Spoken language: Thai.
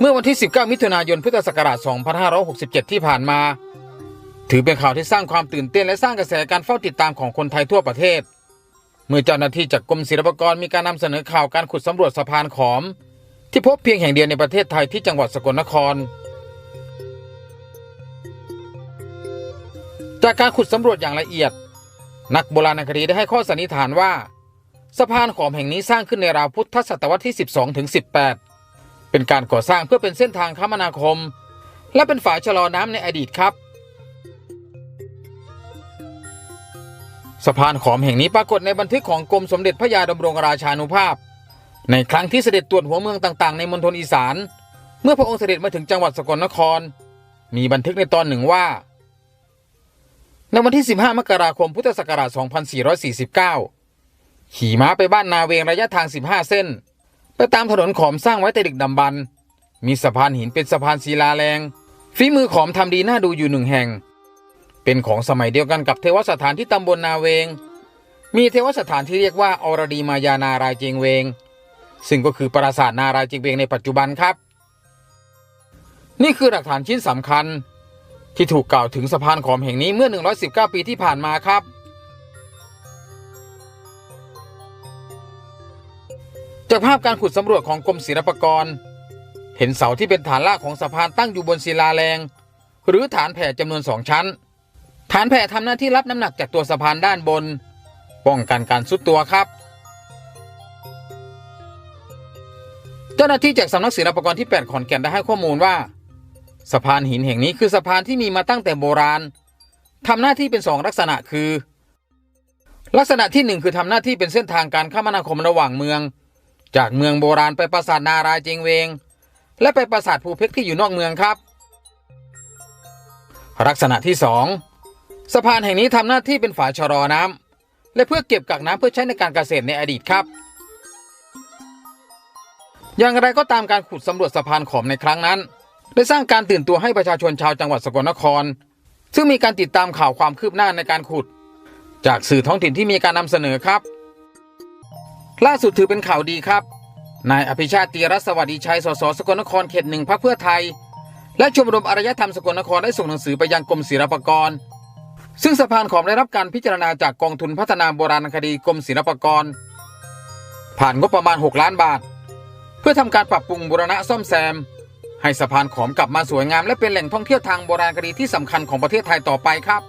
เมื่อวันที่ 19 มิถุนายนพุทธศักราช 2567 ที่ผ่านมา ถือเป็นข่าวที่สร้างความตื่นเต้นและสร้างกระแสการเฝ้าติดตามของคนไทยทั่วประเทศ เมื่อเจ้าหน้าที่จากกรมศิลปากรมีการนำเสนอข่าวการขุดสำรวจสะพานขอม ที่พบเพียงแห่งเดียวในประเทศไทยที่จังหวัดสกลนคร จากการขุดสำรวจอย่างละเอียด นักโบราณคดีได้ให้ข้อสันนิษฐานว่า สะพานขอมแห่งนี้สร้างขึ้นในราวพุทธศตวรรษที่ 12ถึง18 เป็นการก่อสร้างเพื่อเป็นเส้นทางคมนาคม และเป็นฝายชะลอน้ำในอดีตครับ สะพานขอมแห่งนี้ปรากฏในบันทึกของกรมสมเด็จพระยาดำรงราชานุภาพ ในครั้งที่เสด็จตรวจหัวเมืองต่างๆ ในมณฑลอีสาน เมื่อพระองค์เสด็จมาถึงจังหวัดสกลนคร มีบันทึกในตอนหนึ่งว่า ในวันที่ 15 มกราคมพุทธศักราช 2449 ขี่ม้าไปบ้านนาเวงระยะทาง 15 เส้น ไปตามถนนขอมสร้างไว้แต่ดึกดำบรรพ์มีสะพานหินเป็นสะพานศิลาแรงฝีมือขอมทำดีน่าดูอยู่หนึ่งแห่ง เป็นของสมัยเดียวกันกับเทวสถานที่ตำบลนาเวง มีเทวสถานที่เรียกว่าอรดีมายานารายเจงเวง ซึ่งก็คือปราสาทนารายเจงเวงในปัจจุบันครับ นี่คือหลักฐานชิ้นสำคัญ ที่ถูกกล่าวถึงสะพานขอมแห่งนี้เมื่อ 119 ปีที่ผ่านมาครับ จากภาพการขุดสำรวจของกรมศิลปากร เห็นเสาที่เป็นฐานรากของสะพานตั้งอยู่บนศิลาแรง หรือฐานแผ่จำนวนสองชั้น ฐานแผ่ทำหน้าที่รับน้ำหนักจากตัวสะพานด้านบน ป้องกันการซุดตัวครับ เจ้าหน้าที่จากสำนักศิลปากรที่ 8 ขอนแก่นได้ให้ข้อมูลว่า สะพานหินแห่งนี้คือสะพานที่มีมาตั้งแต่โบราณทำหน้าที่เป็นสองลักษณะคือ ลักษณะที่หนึ่งคือทำหน้าที่เป็นเส้นทางการคมนาคมระหว่างเมือง จากเมืองโบราณไปปราสาทนารายเจงเวง และไปปราสาทภูเพกที่อยู่นอกเมืองครับ ลักษณะที่สองสะพานแห่งนี้ทำหน้าที่เป็นฝาชะลอน้ำและเพื่อเก็บกักน้ำเพื่อใช้ในการเกษตรในอดีตครับ อย่างไรก็ตามการขุดสำรวจสะพานขอมในครั้งนั้น ได้สร้างการตื่นตัวให้ประชาชนชาวจังหวัดสกลนคร ซึ่งมีการติดตามข่าวความคืบหน้าในการขุด จากสื่อท้องถิ่นที่มีการนำเสนอครับ ล่าสุดถือเป็นข่าวดีครับ นายอภิชาติตีรัสวัสดีชัย สสสกลนครเขตหนึ่งพรรคเพื่อไทย และชมรมอารยธรรมสกลนครได้ส่งหนังสือไปยังกรมศิลปากร ซึ่งสะพานขอมได้รับการพิจารณาจากกองทุนพัฒนาโบราณคดีกรมศิลปากร ผ่านงบประมาณ 6 ล้านบาท เพื่อทำการปรับปรุงบูรณะซ่อมแซม ให้สะพานขอมกลับมาสวยงามและเป็นแหล่งท่องเที่ยวทางโบราณคดีที่สำคัญของประเทศไทยต่อไปครับ